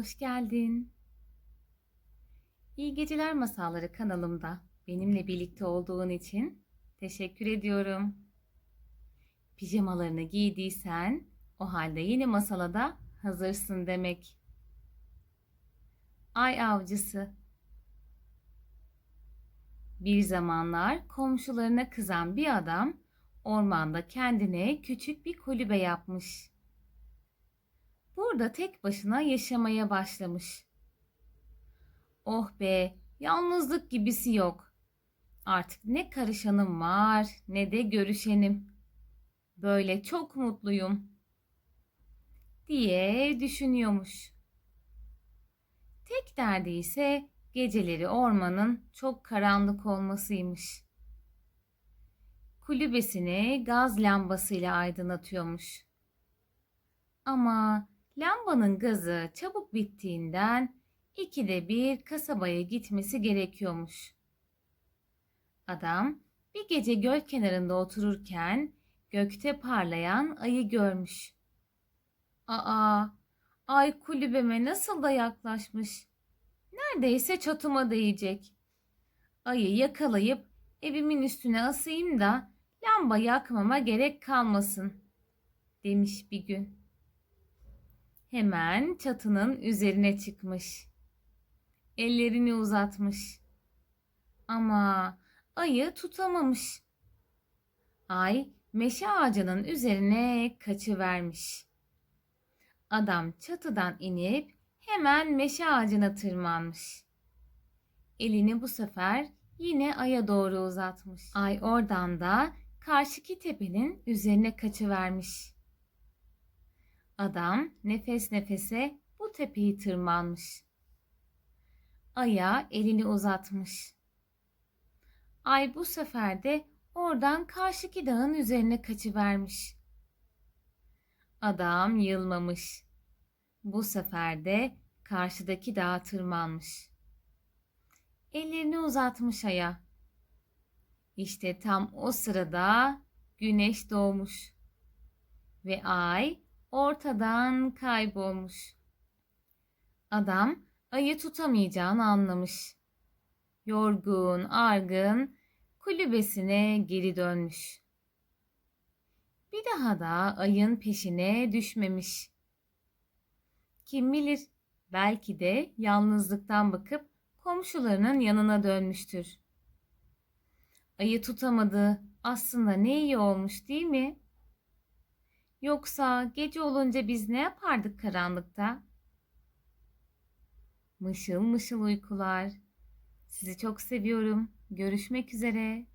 hoş geldin. İyi Geceler Masalları kanalımda benimle birlikte olduğun için teşekkür ediyorum. Pijamalarını giydiysen o halde yeni masala da hazırsın demek. Ay avcısı Bir zamanlar komşularına kızan bir adam ormanda kendine küçük bir kulübe yapmış. Burada tek başına yaşamaya başlamış. Oh be, yalnızlık gibisi yok. Artık ne karışanım var ne de görüşenim. Böyle çok mutluyum diye düşünüyormuş. Tek derdi ise geceleri ormanın çok karanlık olmasıymış. Kulübesini gaz lambasıyla aydınlatıyormuş. Ama lambanın gazı çabuk bittiğinden ikide bir kasabaya gitmesi gerekiyormuş. Adam bir gece göl kenarında otururken gökte parlayan ayı görmüş. Aa, ay kulübeme nasıl da yaklaşmış. Neredeyse çatıma değecek. Ayı yakalayıp evimin üstüne asayım da lamba yakmama gerek kalmasın demiş bir gün. Hemen çatının üzerine çıkmış. Ellerini uzatmış. Ama ayı tutamamış. Ay meşe ağacının üzerine kaçıvermiş. Adam çatıdan inip hemen meşe ağacına tırmanmış. Elini bu sefer yine aya doğru uzatmış. Ay oradan da karşıki tepenin üzerine kaçıvermiş. Adam nefes nefese bu tepeyi tırmanmış. Aya elini uzatmış. Ay bu sefer de oradan karşıki dağın üzerine kaçıvermiş. Adam yılmamış. Bu sefer de karşıdaki dağa tırmanmış. Ellerini uzatmış aya. İşte tam o sırada güneş doğmuş ve ay ortadan kaybolmuş. Adam ayı tutamayacağını anlamış. Yorgun, argın kulübesine geri dönmüş. Bir daha da ayın peşine düşmemiş. Kim bilir belki de yalnızlıktan bakıp komşularının yanına dönmüştür. Ayı tutamadı. Aslında ne iyi olmuş değil mi? Yoksa gece olunca biz ne yapardık karanlıkta? Mışıl mışıl uykular. Sizi çok seviyorum. Görüşmek üzere.